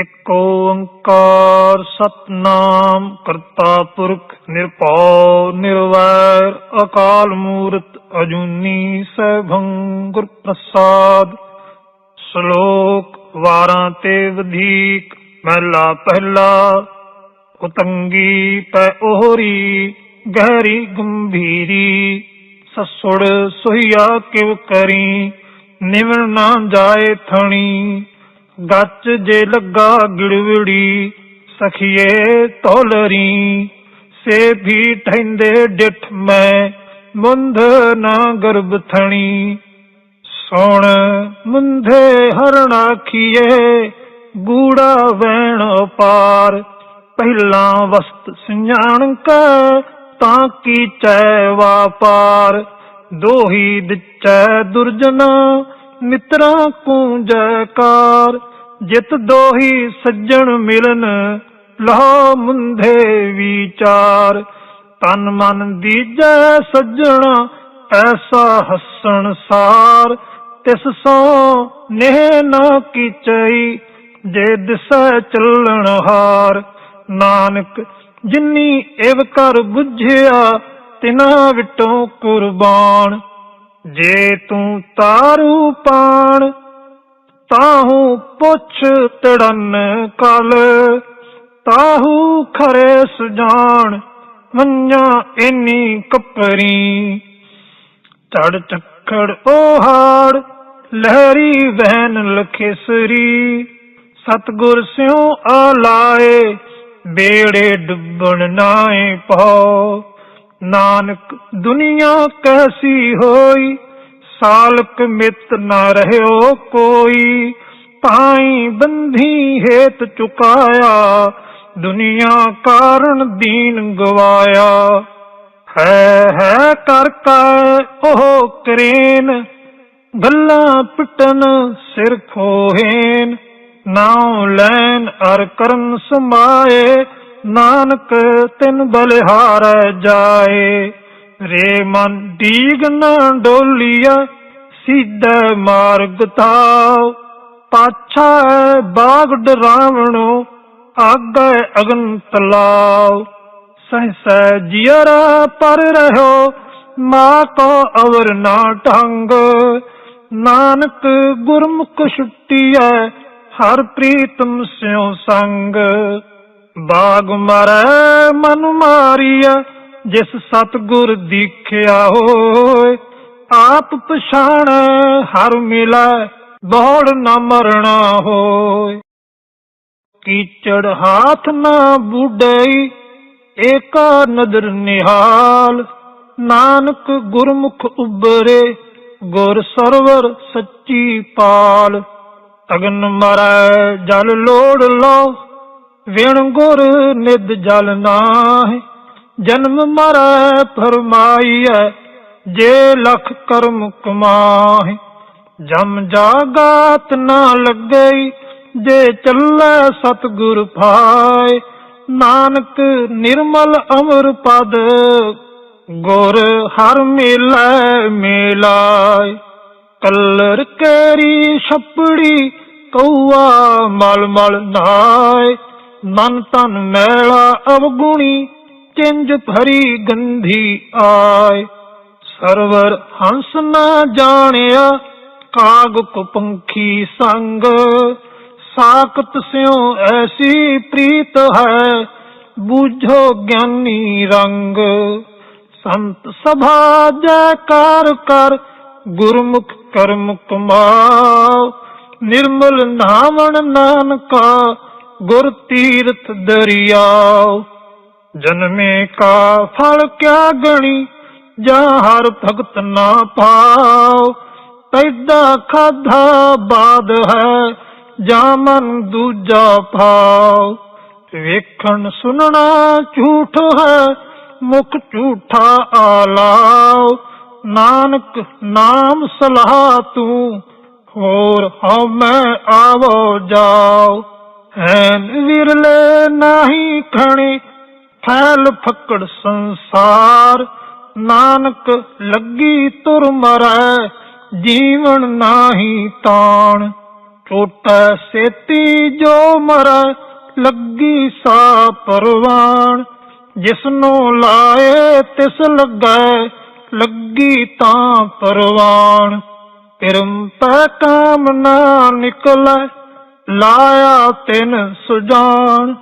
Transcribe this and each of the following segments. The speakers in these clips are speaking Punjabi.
ਇਕ ਓੰਕਾਰ ਸਤਨਾਮ, ਕਰਤਾ ਪੁਰਖ ਨਿਰਭਉ, ਨਿਰਵੈਰ, ਅਕਾਲ ਮੂਰਤ ਅਜੂਨੀ ਸੈਭੰ ਗੁਰ ਪ੍ਰਸਾਦ। ਸ਼ਲੋਕ ਵਾਰਾਂ ਤੇ ਵਧੀਕ, ਮਹਿਲਾ ਪਹਿਲਾ, ਉਤੰਗੀ ਪੈ ਉਹਰੀ, ਗਹਿਰੀ ਗੰਭੀਰੀ। ਸਸੁੜ ਸੋਹੀਆ ਕਿਵ ਕਰੀ, ਨਿਵਣ ਨਾ ਜਾਏ ਥਣੀ। ਗੱਚ ਜੇ ਲੱਗਾ ਗਿੜਵੜੀ, ਸਖੀਏ ਤੋਲਰੀ। ਸੇ ਵੀ ਠੈਂਦੇ ਡਿਠ ਮੈਂ, ਮੁੰਧ ਨਾ ਗਰਭ ਥਣੀ। ਸੋਣ ਮੁੰਧੇ ਹਰਣਾ ਆਖੀਏ, ਗੂੜਾ ਵੈਣ ਪਾਰ ਪਹਿਲਾਂ ਵਸਤ ਸਿਆਣ ਕੈ ਤਾਂ ਕੀ ਚੈ ਵਾਪਾਰ। ਦੋਹੀ ਦਿਚੈ ਦੁਰਜਨਾ ਮਿੱਤਰਾਂ ਕੂ ਜੈਕਾਰ, ਜਿਤ ਦੋਹੀ ਸੱਜਣ ਮਿਲਨ, ਲਹੋ ਮੁੰਦੇ ਵਿਚਾਰ। ਤਨ ਮਨ ਦੀਜੈ ਸੱਜਣਾ, ਐਸਾ ਹੱਸਣ ਸਾਰ। ਤਿਸ ਸੋ ਨਹਿ ਨਾ ਕੀਚਈ, ਜੇ ਦਿਸੈ ਚੱਲਣ ਹਾਰ। ਨਾਨਕ, ਜਿਨੀ ਏਵ ਕਰ ਬੁਝਿਆ, ਤਿਨਾ ਵਿਟੋਂ ਕੁਰਬਾਨ। ਜੇ ਤੂੰ ਤਾਰੂ ਪਾਣ, ਤਾਹੂ ਪੁੱਛ ਤੜਨ ਕਲ। ਤਾਹੂ ਖਰੇ ਸੁਜਾਨ ਮੰਨਿਆ ਇੰਨੀ ਕਪਰੀ। ਚੜ ਚੱਕੜ ਉਹੜ ਲਹਿਰੀ ਵਹਿਨ ਲਖਿਸਰੀ। ਸਤਗੁਰ ਸਿਉ ਆਲਾਏ, ਬੇੜੇ ਡੁੱਬਣ ਨਾਏ ਪਾਉ ਨਾਨਕ, ਦੁਨੀਆ ਕੈਸੀ ਹੋਈ? ਸਾਲਕ ਮਿਤ ਨਾ ਰਹਿਓ ਕੋਈ। ਪਾਈ ਬੰਧੀ ਹੇਤ ਚੁਕਾਇਆ। ਦੁਨੀਆ ਕਾਰਨ ਦੀਨ ਗਵਾਇਆ। ਹੈ ਹੈ ਕਰ ਕੈ ਉਹ ਕਰੇਨ। ਗੱਲਾਂ ਪਿਟਨ ਸਿਰ ਖੋਹੇਨ। ਨਾਉ ਲੈਨ ਅਰ ਕਰਨ ਸਮਾਏ। ਨਾਨਕ, ਤਿਨ ਬਲਿਹਾਰੈ ਜਾਏ। ਰੇ ਮਨ ਦੀਗ ਨਾ ਡੋਲੀਆ ਸਿੱਧਾ ਮਾਰਗ ਤਾਉ। ਪਾਛਾ ਬਾਗ ਡਰਾਵਣੋ, ਆਗੇ ਅਗਨ ਤਲਾਉ ਸਹਸੈ ਜਿਯਰਾ ਪਰ ਰਹੋ ਮਾ ਕੋ ਅਵਰ ਨਾ ਢੰਗ। ਨਾਨਕ, ਗੁਰਮੁਖ ਛੁੱਟੀਐ, ਹਰ ਪ੍ਰੀਤਮ ਸਿਉ ਸੰਗ। ਬਾਗ ਮਰੈ, ਮਨ ਮਾਰੀਆ ਜਿਸ ਸਤਗੁਰ ਦੀਖਿਆ ਹੋਏ। ਆਪ ਪਛਾਣ, ਹਰ ਮਿਲੈ, ਬੋੜ ਨਾ ਮਰਣਾ ਹੋਏ। ਕੀਚੜ ਹਾਥ ਨਾ ਬੁੱਢਈ ਏਕਾ ਨਦਰ ਨਿਹਾਲ। ਨਾਨਕ ਗੁਰਮੁਖ ਉਬਰੇ ਗੁਰ ਸਰਵਰ ਸੱਚੀ ਪਾਲ। ਅਗਨ ਮਰੈ, ਜਲ ਲੋੜ ਲੋ ਵਿਣ ਗੁਰ ਨਿਦ ਜਲ ਨਾਹਿ, ਜਨਮ ਮਰੈ ਫਰਮਾਈਐ, ਜੇ ਲਖ ਕਰਮ ਕਮਾਹਿ। ਜਮ ਜਾਗਾਤ ਨਾ ਲੱਗਈ, ਜੇ ਚੱਲੈ ਸਤਗੁਰ ਭਾਏ, ਨਾਨਕ ਨਿਰਮਲ ਅਮਰ ਪਦ, ਗੁਰ ਹਰ ਮੇਲੈ ਮੇਲਾਇ ਕਲਰ ਕੇਰੀ ਛੱਪੜੀ ਕਉਆ ਮਲ ਮਲ ਨਾਏ। ਮਨ ਤਨ ਮੈਲਾ ਅਵਗੁਣੀ ਚਿੰਜ ਭਰੀ ਗੰਧੀ ਆਏ। ਸਰਵਰ ਹੰਸ ਨਾ ਜਾਣਿਆ, ਕਾਗ ਕੋ ਸੰਗ। ਸਾਖਤ ਸਿਉ ਐਸੀ ਪ੍ਰੀਤ ਹੈ, ਬੂਝੋ ਗਿਆਨੀ ਰੰਗ। ਸੰਤ ਸਭਾ ਜੈਕਾਰ ਕਰ, ਗੁਰਮੁਖ ਕਰਮ ਕਮਾਓ ਨਿਰਮਲ ਨਾਵਣ ਨਾਨਕਾ ਗੁਰ ਤੀਰਥ ਦਰਿਆਓ, ਜਨਮੇ ਕਾ ਫਲ ਕਿਆ ਗਣੀ, ਜਾ ਹਰ ਭਗਤ ਨਾ ਪਾਓ। ਪੈਦਾ ਖਾਧਾ ਬਾਦ ਹੈ, ਜਾ ਮਨ ਦੂਜਾ ਭਾਉ ਵੇਖਣ ਸੁਣਨਾ ਝੂਠ ਹੈ, ਮੁਖ ਝੂਠਾ ਆਲਾਓ। ਨਾਨਕ ਨਾਮ ਸਲਾਹ ਤੂੰ, ਹੋਰ ਹਉ ਮੈਂ ਆਵੋ ਜਾਓ। ਹੈਨ ਵਿਰਲੇ ਨਹੀਂ ਖਣੇ, ਫੈਲ ਫੱਕੜ ਸੰਸਾਰ। ਨਾਨਕ ਲੱਗੀ ਤੁਰ ਮਰੈ, ਜੀਵਨ ਨਾਹੀ ਤਾਣ। ਟੋਟਾ ਸੇਤੀ ਜੋ ਮਰੈ, ਲੱਗੀ ਸਾ ਪਰਵਾਨ ਜਿਸਨੂੰ ਲਾਏ ਤਿਸ ਲੱਗੈ, ਲੱਗੀ ਤਾਂ ਪਰਵਾਨ ਪਿਰਮ ਪੈ ਕਾਮ ਨਾ ਨਿਕਲੈ ਲਾਇਆ ਤਿਨ ਸੁਜਾਨ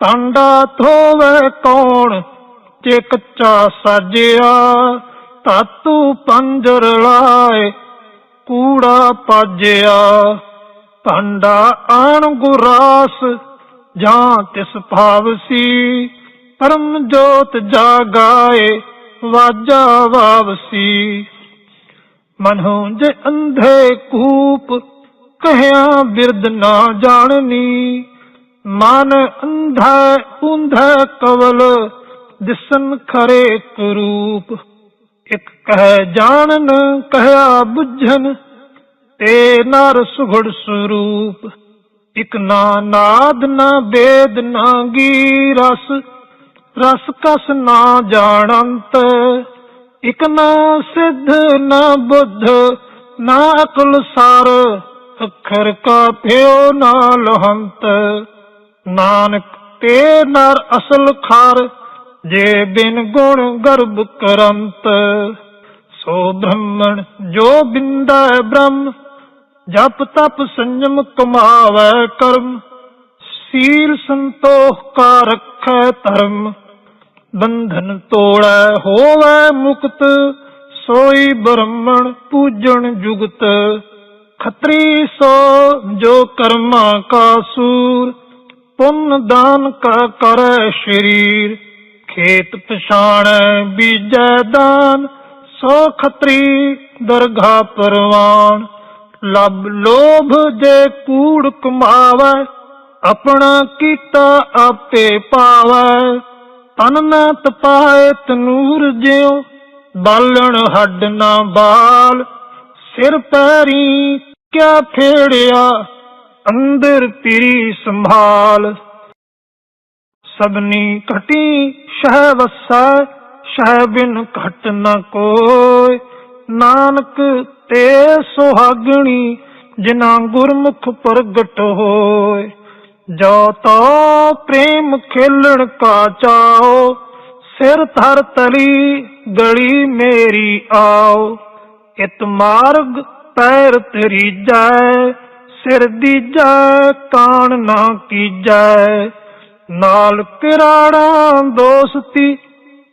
ਟਾਂਡਾ ਥੋਵੇ ਕੌਣ? ਜੇ ਕੱਚਾ ਸਾਜਿਆ, ਤਾਤੂ ਪੰਜਰ ਲਾਏ, ਕੂੜਾ ਪਾਜਿਆ। ਭਾਂਡਾ ਆਣ ਗੁਰਾਸ, ਜਾਂ ਤਿਸ ਭਾਵ ਸੀ? ਪਰਮ ਜੋਤ ਜਾਗਾਏ, ਵਾਜਾ ਵਾਵਸੀ ਮਨਹੁ ਜੇ ਅੰਧੇ ਕੂਪ ਕਹਿਆ ਬਿਰਦ ਨਾ ਜਾਣਨੀ, ਮਨ ਅੰਧਾ ਉਂਧਾ ਕਵਲ, ਦਿਸਨ ਖਰੇ ਕਰੂਪ ਇਕ ਕਹਿ ਜਾਣਨ, ਕਹਿਆ ਬੁੱਝਨ, ਤੇ ਨਰ ਸੁਗੜ ਸਰੂਪ। ਇਕ ਨਾ ਨਾਦ, ਨਾ ਬੇਦ, ਨਾ ਗੀ ਰਸ ਰਸ ਕਸ ਨਾ ਜਾਣੰਤ। ਇਕ ਨਾ ਸਿੱਧ, ਨਾ ਬੁੱਧ, ਨਾ ਅਕਲ ਸਾਰ ਅੱਖਰ ਕਾ ਭਿਓ ਨਾ ਲਹੰਤ ਨਾਨਕ, ਤੇ ਨਰ ਅਸਲ ਖਾਰ, ਜੇ ਬਿਨ ਗੁਣ ਗਰਭ ਕਰੰਤ। ਸੋ ਬ੍ਰਹਮਣ, ਜੋ ਬਿੰਦਾ ਬ੍ਰਹਮ, ਜਪ ਤਪ ਸੰਜਮ ਕਮਾਵੈ ਕਰਮ। ਸੀਲ ਸੰਤੋਖ ਕਾ ਰਖੈ ਧਰਮ। ਬੰਧਨ ਤੋੜੈ ਹੋਵੈ ਮੁਕਤ, ਸੋਈ ਬ੍ਰਹਮਣ ਪੂਜਣ ਜੁਗਤ। ਖਤਰੀ ਸੋ ਜੋ ਕਰਮਾ ਕਾ ਸੂਰ, ਪੁੰਨ ਦਾਨ ਕਾ ਕਰੈ ਸ਼ਰੀਰ, ਖੇਤ ਪਛਾਣੈ ਬੀਜੈ ਦਾਨ, ਸੋ ਖਤਰੀ ਦਰਗਾ ਪਰਵਾਨ। ਲਬ ਲੋਭ ਜੇ ਕੂੜ ਕਮਾਵੈ, ਆਪਣਾ ਕੀਤਾ ਆਪੇ ਪਾਵੈ। ਤਨ ਨਾ ਤਪਾਏ ਤਨੂਰ ਜਿਉ, ਬਾਲਣ ਹੱਡ ਨਾ ਬਾਲ, ਸਿਰ ਪੈਰੀ ਕਿਆ ਫੇੜਿਆ? ਅੰਦਰ ਪੀਰੀ ਸੰਭਾਲ। ਸਭਨੀ ਘਟੀ ਸ਼ਹਿ ਵਸੈ, ਸ਼ਹਿ ਬਿਨ ਘਟ ਨ ਕੋਇ ਨਾਨਕ ਤੇ ਸੁਹਾਗਣੀ, ਜਿਨਾ ਗੁਰਮੁਖ ਪ੍ਰਗਟ ਹੋਏ। ਜੋ ਤੋ ਪ੍ਰੇਮ ਖੇਲਣ ਕਾ ਚਾਓ, ਸਿਰ ਧਰ ਤਲੀ ਗਲੀ ਮੇਰੀ ਆਓ। ਇਤ ਮਾਰਗ ਪੈਰ ਤਰੀਜੈ ਸਿਰ ਦੀਜੈ ਕਾਣ ਨਾ ਕੀਜੈ। ਨਾਲ ਕਿਰਾੜਾ ਦੋਸਤੀ,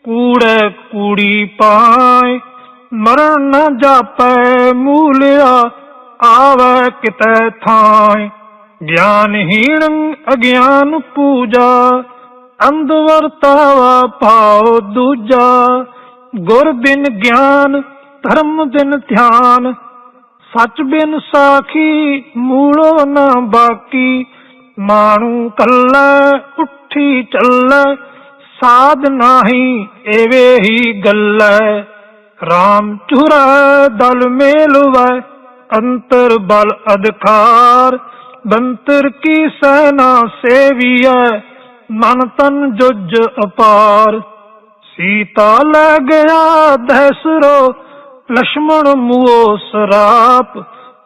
ਕੂੜੇ ਕੂੜੀ ਪਾਏ। ਮਰਨ ਨਾ ਜਾਪੈ ਮੂਲਿਆ, ਆਵੈ ਕਿਤੈ ਥਾਏ। ਗਿਆਨਹੀਣ ਅਗਿਆਨ ਪੂਜਾ ਅੰਧ ਵਰਤਾਵਾ ਭਾਉ ਦੂਜਾ। ਗੁਰ ਬਿਨ ਗਿਆਨ, ਧਰਮ ਬਿਨ ਧਿਆਨ ਸੱਚ ਬਿਨ ਸਾਖੀ ਮੂਲੋ ਨਾ ਬਾਕੀ। ਮਾਣੂ ਕੱਲਾ, ਉੱਠੀ ਚੱਲੈ, ਸਾਧ ਨਾਹੀ ਏਵੇ ਹੀ ਗੱਲੈ। ਰਾਮ ਚੁਰਾ, ਦਲ ਮੇਲਵੈ, ਅੰਤਰ ਬਲ ਅਧਿਕਾਰ। ਬੰਤਰ ਕੀ ਸੈਨਾ ਸੇਵੀਐ, ਮਨ ਤਨ ਜੁਜ ਅਪਾਰ। ਸੀਤਾ ਲੈ ਗਿਆ ਦਹਿਸਰੋ ਲక్ష్మణ ਮੂਓ ਸਰਾਪ,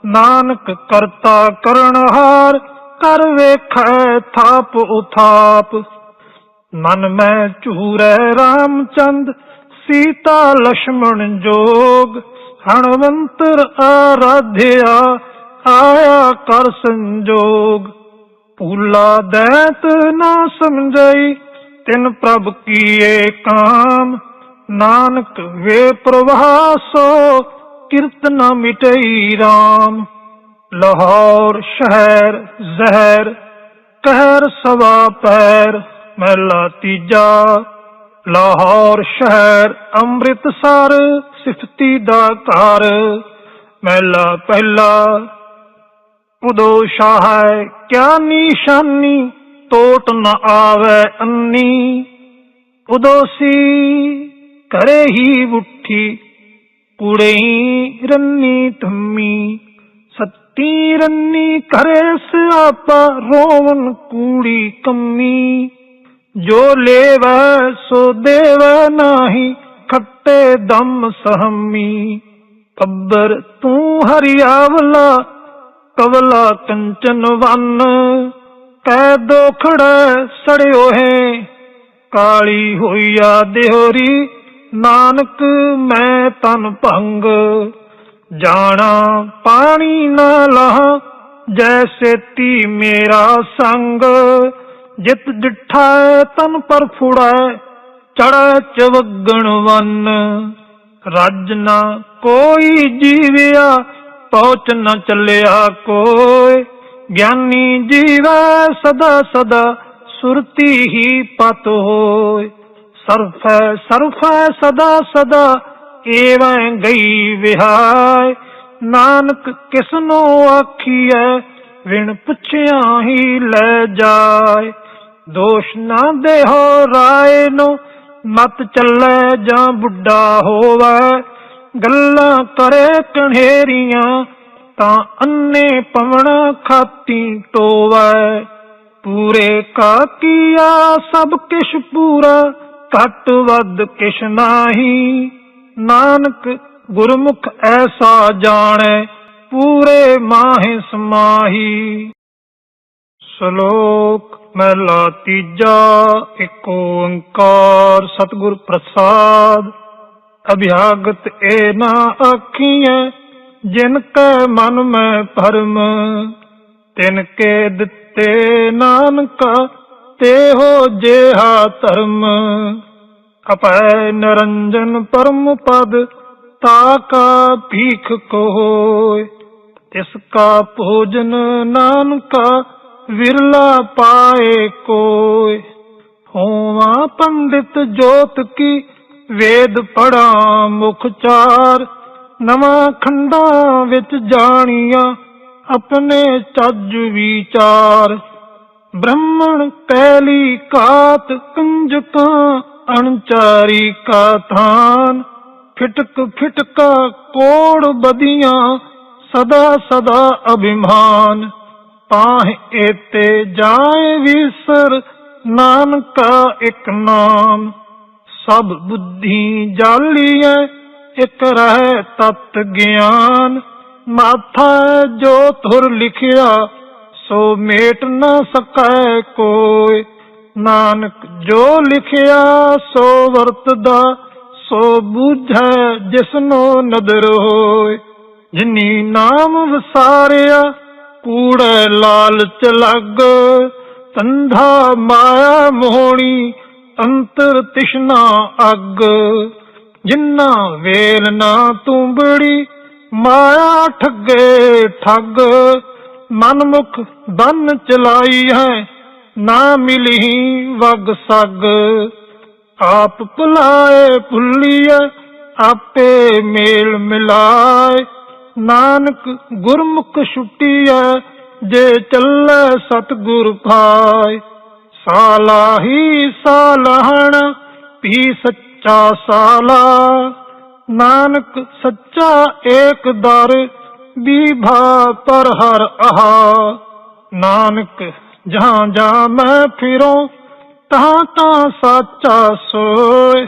ਨਾਨਕ ਕਰਤਾ ਕਰਨਹਾਰ ਕਰ ਵੇਖੈ ਥਾਪ ਉਥਾਪ। ਮਨ ਮੈਂ ਝੂਰੈ ਰਾਮਚੰਦ, ਸੀਤਾ ਲక్ష్మణ ਜੋਗ। ਹਣਵੰਤਰ ਆਰਾਧਿਆ, ਆਇਆ ਕਰ ਸੰਜੋਗ। ਪੂਲਾ ਦੈਤ ਨਾ ਸਮਝਈ, ਤਿਨ ਪ੍ਰਭ ਕੀਏ ਕਾਮ। ਨਾਨਕ ਵੇ ਪ੍ਰਵਾਸੋ, ਕਿਰਤ ਨ ਮਿਟਈ RAM ਲਾਹੌਰ ਸ਼ਹਿਰ ਜ਼ਹਿਰ, ਕਹਿਰ ਸਵਾ ਪੈਰ, ਮਹਿਲਾ ਤੀਜਾ। ਲਾਹੌਰ ਸ਼ਹਿਰ ਅੰਮ੍ਰਿਤਸਰ, ਸਿਫਤੀ ਦਾ ਘਰ, ਮਹਿਲਾ ਪਹਿਲਾ। ਉਦੋ ਸ਼ਾਹ ਹੈ ਕਿਆ ਨਿਸ਼ਾਨੀ ਟੋਟ ਨ ਆਵੇ ਅੰਨੀ। ਉਦੋਸੀ ਕਰੇ ਹੀ ਉੱਠੀ, ਕੁੜਈ ਰੰਨੀ ਧੰਮੀ, ਸੱਤੀ ਰੰਨੀ ਕਰੇ ਸਿਆਪਾ ਰੋਵਨ ਕੂੜੀ ਕੰਮੀ। ਜੋ ਲੇਵੈ ਸੋ ਦੇਵੈ ਨਾਹੀ, ਖੱਟੇ ਦਮ ਸਹਮੀ। ਕੱਬਰ ਤੂੰ ਹਰਿਆਵਲਾ, ਕਵਲਾ ਕੰਚਨ ਵੰਨ। ਕੈ ਦੋਖੜਾ ਸੜਿਓ ਹੈ ਕਾਲੀ ਹੋਈਆ ਦੇਹਰੀ ਨਾਨਕ ਮੈਂ ਤਨ ਭੰਗ, ਜਾਣਾ ਪਾਣੀ ਨਾ ਲਹਾ ਜੈਸੇ ਤੀ ਮੇਰਾ ਸੰਗ। ਜਿਤ ਡਿਠਾ ਤਨ ਪਰ ਫੁੜੈ ਚੜੈ ਚਵਗਣ ਵਨ। ਰੱਜ ਨਾ ਕੋਈ ਜੀਵਿਆ, ਪਹੁੰਚ ਨਾ ਚੱਲਿਆ ਕੋਈ। ਗਿਆਨੀ ਜੀਵੈ ਸਦਾ ਸਦਾ ਸੁਰਤੀ ਹੀ ਪਤ ਹੋਏ। ਸਰਫੈ ਸਰਫੈ ਸਦਾ ਸਦਾ ਏਵੈ ਗਈ ਵਿਹਾਇ। ਨਾਨਕ ਕਿਸਨੋ ਆਖੀਐ, ਵਿਣ ਪੁੱਛਿਆ ਹੀ ਲੈ ਜਾਏ ਦੋਸ਼ ਨਾ ਦੇਹੋ ਰਾਏ ਨੂੰ, ਮਤ ਚੱਲੇ ਜਾਂ ਬੁੱਢਾ ਹੋਵੇ। ਗੱਲਾਂ ਕਰੇ ਕਣੇਰੀਆਂ ਤਾਂ ਅੰਨੇ ਪਵਣਾ ਖਾਤੀ ਟੋਵੇ। ਪੂਰੇ ਕਾ ਕੀਆ, ਸਭ ਕਿਛ ਪੂਰਾ ਘਟ ਵੱਧ ਕਿਛ ਨਾਹੀ। ਨਾਨਕ ਗੁਰਮੁਖ ਐਸਾ ਜਾਣੈ, ਪੂਰੇ ਮਾਹਿ ਸਮਾਹੀ। ਸ਼ਲੋਕ ਮਹਿਲਾ ਤੀਜਾ, ਇੱਕ ਓੰਕਾਰ ਸਤਿਗੁਰ ਪ੍ਰਸਾਦ। ਅਭਿਆਗਤ ਏ ਨਾ ਆਖੀਐ, ਜਿਨ ਕੈ ਮਨ ਮੈਂ ਭਰਮ। ਤਿਨ ਕੇ ਦਿੱਤੇ ਨਾਨਕਾ ਤੇ ਹੋ ਜੇਹਾ ਧਰਮ ਅਪੈ ਨਰੰਜਨ ਪਰਮ ਪਦ, ਤਾ ਕਾ ਭੀਖ ਕੋਇ, ਤਿਸ ਕਾ ਭੋਜਨ ਨਾਨਕਾ ਵਿਰਲਾ ਪਾਏ ਕੋਇ। ਹੋਵਾ ਪੰਡਿਤ ਜੋਤ ਕੀ, ਵੇਦ ਪੜਾ ਮੁਖ ਚਾਰ, ਨਵਾਂ ਖੰਡਾਂ ਵਿੱਚ ਜਾਣੀਆਂ, ਆਪਣੇ ਚੱਜ ਵਿਚਾਰ। ਬ੍ਰਹਮਣ ਕੈਲੀ ਕਾਤ ਕੰਜਕਾਂ, ਅਣਚਾਰੀ ਕਾ ਥਾਨ ਫਿਟਕ ਫਿਟਕਾ ਕੋੜ ਬਦੀਆਂ, ਸਦਾ ਸਦਾ ਅਭਿਮਾਨ। ਪਾਹ ਏਤੇ ਜਾਏ ਵਿਸਰ, ਨਾਨਕਾ ਇਕ ਨਾਮ। ਸਭ ਬੁੱਧੀ ਜਾਲੀਐ ਇਕ ਰਹਿ ਤਤ ਗਿਆਨ। ਮਾਥਾ ਜੋ ਧੁਰ ਲਿਖਿਆ ਸੋ ਮੇਟ ਨਾ ਸਕੈ ਕੋਈ। ਨਾਨਕ ਜੋ ਲਿਖਿਆ ਸੋ ਵਰਤਦਾ, ਸੋ ਬੂਝੈ ਜਿਸਨੋ ਨਦਰ ਹੋਏ। ਜਿਨੀ ਨਾਮ ਵਸਾਰਿਆ, ਕੂੜੈ ਲਾਲਚ ਲੱਗ। ਤੰਧਾ ਮਾਇਆ ਮੋਹਣੀ, ਅੰਤਰ ਤਿਸ਼ਨਾ ਅੱਗ। ਜਿੰਨਾ ਵੇਲ ਨਾ ਤੁੰਬੜੀ ਮਾਇਆ ਠੱਗੇ ਠੱਗ। ਮਨਮੁਖ ਬੰਨ ਚਲਾਈ ਹੈ, ਨਾ ਮਿਲਹੀ ਵਗ ਸਗ। ਆਪ ਭੁਲਾਏ ਭੁੱਲੀਐ, ਆਪੇ ਮੇਲ ਮਿਲਾਏ। ਨਾਨਕ ਗੁਰਮੁਖ ਛੁਟੀਐ, ਜੇ ਚੱਲੇ ਸਤਿਗੁਰ ਭਾਏ। ਸਾਲਾਹੀ ਸਾਲਹਣ ਵੀ ਸੱਚਾ ਸਾਲਾ। ਨਾਨਕ ਸੱਚਾ ਏਕ ਦਰ ਵਿਭਾ ਪਰ ਹਰ ਆਹਾ। ਨਾਨਕ, ਜਹਾਂ ਜਾ ਮੈਂ ਫਿਰੋਂ ਤਾਂ ਤਾਂ ਸਾਚਾ ਸੋਏ।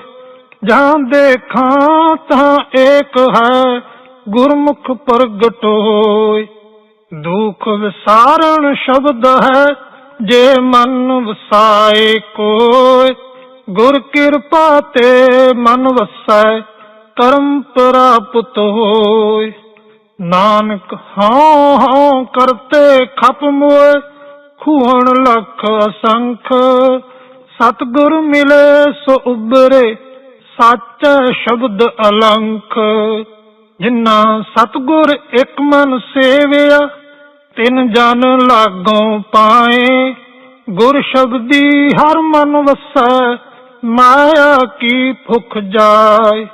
ਜਹਾਂ ਦੇਖਾਂ ਤਾਂ ਏਕ ਹੈ, ਗੁਰਮੁਖ ਪ੍ਰਗਟ ਹੋਏ। ਦੁਖ ਵਿਸਾਰਣ ਸ਼ਬਦ ਹੈ, ਜੇ ਮਨ ਵਸਾਏ ਕੋਇ ਗੁਰ ਕਿਰਪਾ ਤੇ ਮਨ ਵਸੈ, ਕਰਮ ਪ੍ਰਾਪਤ ਹੋਏ। ਨਾਨਕ ਹਾਂ ਹਾਂ ਕਰਤੇ ਖਪ ਮੋਏ, ਖੂਹਣ ਲਖ ਅਸੰਖ। ਸਤਿਗੁਰ ਮਿਲੇ ਸੋ ਉਬਰੇ ਸੱਚ ਸ਼ਬਦ ਅਲੰਖ। ਜਿਨ੍ਹਾਂ ਸਤਿਗੁਰ ਇੱਕ ਮਨ ਸੇਵਿਆ, ਤਿਨ ਜਨ ਲਾਗੋਂ ਪਾਏ। ਗੁਰ ਸ਼ਬਦੀ ਹਰ ਮਨ ਵਸੈ, ਮਾਇਆ ਕੀ ਭੁਖ ਜਾਏ।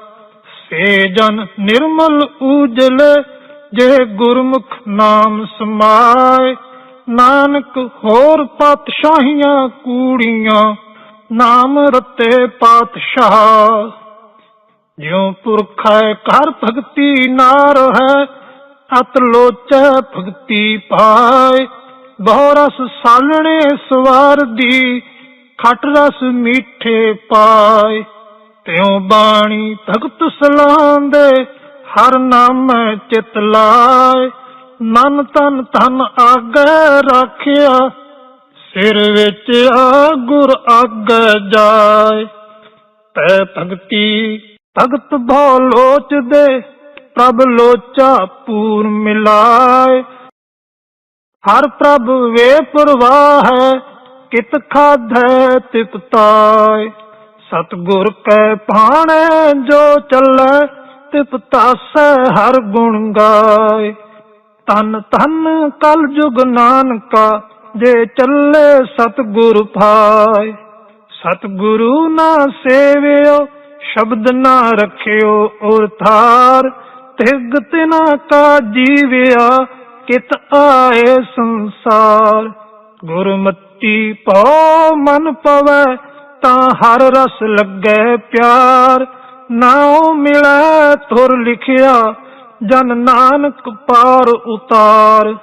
ਸੇ ਜਨ ਨਿਰਮਲ ਉਜਲੇ ਜੇ ਗੁਰਮੁਖ ਨਾਮ ਸਮਾਏ, ਨਾਨਕ ਹੋਰ ਪਾਤਸ਼ਾਹੀਆਂ ਕੂੜੀਆਂ, ਨਾਮ ਰਤੇ ਪਾਤਸ਼ਾਹ। ਜਿਉ ਪੁਰਖੈ ਘਰ ਭਗਤੀ ਨਾਰ ਹੈ ਅਤ ਲੋਚੈ ਭਗਤੀ ਪਾਏ। ਬਹੁ ਰਸ ਸਾਲਣੇ ਸਵਾਰ ਦੀ ਖਟ ਰਸ ਮੀਠੇ ਪਾਏ। ਤਿਉ ਬਾਣੀ ਭਗਤ ਸਲਾੰਦੇ ਹਰ ਨਾਮ ਚਿਤ ਲਾਏ। ਮਨ ਤਨ ਤਨ ਆਗੇ ਰੱਖਿਆ। ਸਿਰ ਵਿੱਚ ਆ ਗੁਰ ਆਗੇ ਜਾਏ। ਤੈ ਭਗਤੀ, ਭਗਤ ਭਉ ਲੋਚ ਦੇ ਪ੍ਰਭ ਲੋਚਾ ਪੂਰ ਮਿਲਾਏ। ਹਰ ਪ੍ਰਭ ਵੇ ਪ੍ਰਵਾਹ ਹੈ ਕਿਤ ਖਾਧੈ ਤਿਪਤਾਏ ਸਤਗੁਰ ਕੈ ਭਾਣੇ ਜੋ ਚੱਲੈ ਤਿਪਤਾਸੈ ਹਰ ਗੁਣ ਗਾਏ। ਤਨ ਤਨ ਕਲ ਜੁਗ ਨਾਨਕਾ, ਜੇ ਚੱਲੇ ਸਤਗੁਰ ਭਾਏ। ਸਤਗੁਰੂ ਨਾ ਸੇਵਿਓ, ਸ਼ਬਦ ਨਾ ਰੱਖਿਓ ਔਰ ਥਾਰ ਤਿਗ ਤਿਨਾ ਕਾ ਜੀਵਿਆ, ਕਿਤ ਆਏ ਸੰਸਾਰ। ਗੁਰਮਤੀ ਪਉ ਮਨ ਪਵੈ, ਤਾਂ ਹਰ ਰਸ ਲੱਗੇ ਪਿਆਰ। ਨਾਉ ਮਿਲੈ ਤੁਰ ਲਿਖਿਆ ਜਨ ਨਾਨਕ ਪਾਰ ਉਤਾਰ।